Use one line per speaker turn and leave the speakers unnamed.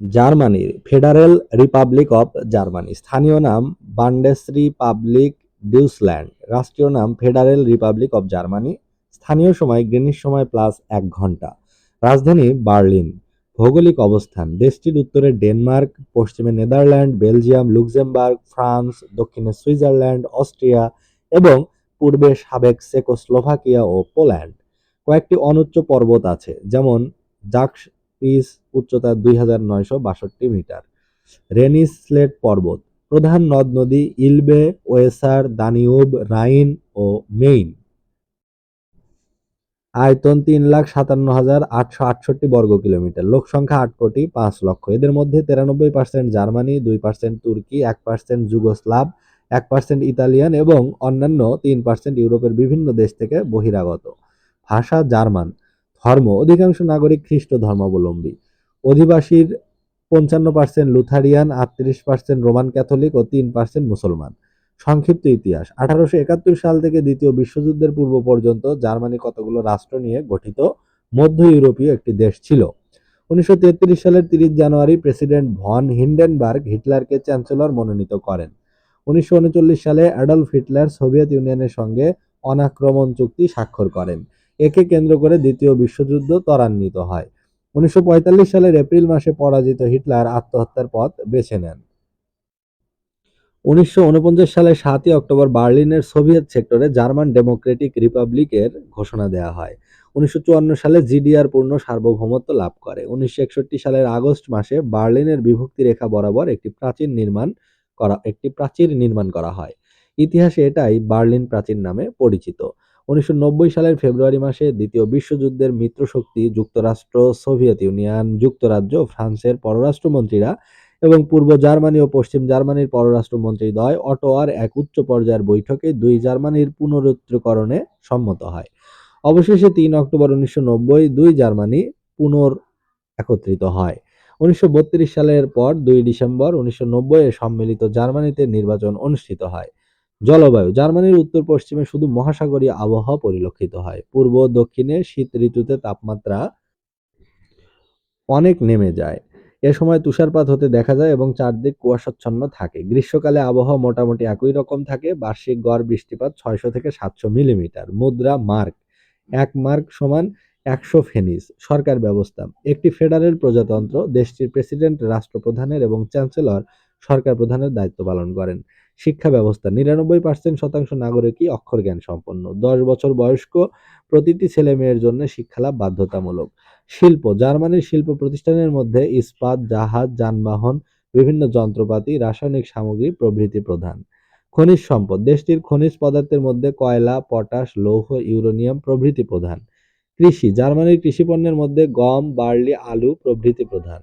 জার্মানির federal Republic of Germany. স্থানীয় নাম বান্ডেসরিপাবলিক ডিউসল্যান্ড। রাষ্ট্রীয় নাম ফেডারেল রিপাবলিক অফ জার্মানি। স্থানীয় সময় গ্রিনিচ সময় প্লাস এক ঘণ্টা। রাজধানী বার্লিন। ভৌগোলিক অবস্থান। দেশটির উত্তরে ডেনমার্ক, পশ্চিমে নেদারল্যান্ড, বেলজিয়াম, লুক্সেমবার্গ, ফ্রান্স, দক্ষিণে সুইজারল্যান্ড, অস্ট্রিয়া এবং পূর্বে সাবেক চেকোস্লোভাকিয়া ও পোল্যান্ড। কয়েকটি অনুচ্চ পর্বত আছে, যেমন জাক্স পিস উচ্চতা দুই হাজার নয়শো বাষট্টি মিটার। রেনিস স্লেট পর্বত, প্রধান নদ নদী ইলবে, ওয়েসার, দানিউব, রাইন ও মেইন। আয়তন তিন লাখ সাতান্ন হাজার আটশো আটষট্টি বর্গ কিলোমিটার। লোক সংখ্যা আট কোটি পাঁচ লক্ষ। এদের মধ্যে তিরানব্বই পার্সেন্ট জার্মানি, দুই পার্সেন্ট তুর্কি, এক পার্সেন্ট যুগোস্লাভ, এক পার্সেন্ট ইতালিয়ান এবং অন্যান্য তিন পার্সেন্ট ইউরোপের বিভিন্ন দেশ থেকে বহিরাগত। ভাষা জার্মান। ধর্ম, অধিকাংশ নাগরিক খ্রিস্ট ধর্মাবলম্বী। অধিবাসীর পঞ্চান্ন পার্সেন্ট লুথারিয়ান, আটত্রিশ পার্সেন্ট রোমান ক্যাথলিক ও তিন পার্সেন্ট মুসলমান। সংক্ষিপ্ত ইতিহাস, আঠারোশো একাত্তর সাল থেকে দ্বিতীয় বিশ্বযুদ্ধের পূর্ব পর্যন্ত জার্মানি কতগুলো রাষ্ট্র নিয়ে গঠিত মধ্য ইউরোপীয় একটি দেশ ছিল। উনিশশো তেত্রিশ সালের তিরিশ জানুয়ারি প্রেসিডেন্ট ভন হিন্ডেনবার্গ হিটলারকে চ্যান্সেলর মনোনীত করেন। উনিশশো উনচল্লিশ সালে অ্যাডলফ হিটলার সোভিয়েত ইউনিয়নের সঙ্গে অনাক্রমণ চুক্তি স্বাক্ষর করেন। একে কেন্দ্র করে দ্বিতীয় বিশ্বযুদ্ধ ত্বরান্বিত হয়। উনিশশো পঁয়তাল্লিশ সালের এপ্রিল মাসে পরাজিত হিটলার আত্মহত্যার পথ বেছে নেন। উনিশশো সালের সাতই অক্টোবর বার্লিনের সোভিয়েত সেক্টরে জার্মান ডেমোক্রেটিক রিপাবলিকের ঘোষণা দেওয়া হয়। উনিশশো চুয়ান্ন সালে জিডিআর পূর্ণ সার্বভৌমত্ব লাভ করে। উনিশশো একষট্টি সালের আগস্ট মাসে বার্লিনের বিভক্তি রেখা বরাবর একটি প্রাচীর নির্মাণ করা একটি প্রাচীর নির্মাণ করা হয়। ইতিহাসে এটাই বার্লিন প্রাচীর নামে পরিচিত। উনিশশো নব্বই সালের ফেব্রুয়ারি মাসে দ্বিতীয় বিশ্বযুদ্ধের মিত্রশক্তি যুক্তরাষ্ট্র, সোভিয়েত ইউনিয়ন, যুক্তরাজ্য, ফ্রান্সের পররাষ্ট্রমন্ত্রীরা এবং পূর্ব জার্মানি ও পশ্চিম জার্মানির পররাষ্ট্রমন্ত্রী দ্বয় অটোয়ার এক উচ্চ পর্যায়ের বৈঠকে দুই জার্মানির পুনরুত্তরকরণে সম্মত হয়। অবশেষে তিন অক্টোবর উনিশশো দুই জার্মানি পুনর একত্রিত হয়। উনিশশো বত্রিশ সালের পর দুই ডিসেম্বর উনিশশো নব্বই এ সম্মিলিত জার্মানিতে নির্বাচন অনুষ্ঠিত হয়। জলবায়ু, জার্মানির উত্তর পশ্চিমে শুধু মহাসাগরীয় আবহাওয়া পরিলক্ষিত হয়। পূর্ব দক্ষিণে শীত ঋতুতে তাপমাত্রা অনেক নেমে যায়। এ সময় তুষারপাত হতে দেখা যায় এবং চারদিক কুয়াশাচ্ছন্ন থাকে। গ্রীষ্মকালে আবহাওয়া মোটামুটি একই রকম থাকে। বার্ষিক গড় বৃষ্টিপাত ছয়শো থেকে সাতশো মিলিমিটার। মুদ্রা মার্ক এক মার্ক সমান একশো ফেনিস। সরকার ব্যবস্থা। একটি ফেডারেল প্রজাতন্ত্র। দেশটির প্রেসিডেন্ট, রাষ্ট্রপ্রধানের এবং চ্যান্সেলর সরকার প্রধানের দায়িত্ব পালন করেন। শিক্ষা ব্যবস্থা। নিরানব্বই পার্সেন্ট শতাংশ নাগরিকই অক্ষর জ্ঞান সম্পন্ন। দশ বছর বয়স্ক প্রতিটি ছেলে মেয়ের জন্য শিক্ষালাভ বাধ্যতামূলক। শিল্প, জার্মানির শিল্প প্রতিষ্ঠানের মধ্যে ইস্পাত, জাহাজ, যানবাহন, বিভিন্ন যন্ত্রপাতি, রাসায়নিক সামগ্রী প্রভৃতি প্রধান। খনিজ সম্পদ, দেশটির খনিজ পদার্থের মধ্যে কয়লা, পটাশ, লৌহ, ইউরোনিয়াম প্রভৃতি প্রধান। কৃষি, জার্মানির কৃষি পণ্যের মধ্যে গম, বার্লি, আলু প্রভৃতি প্রধান।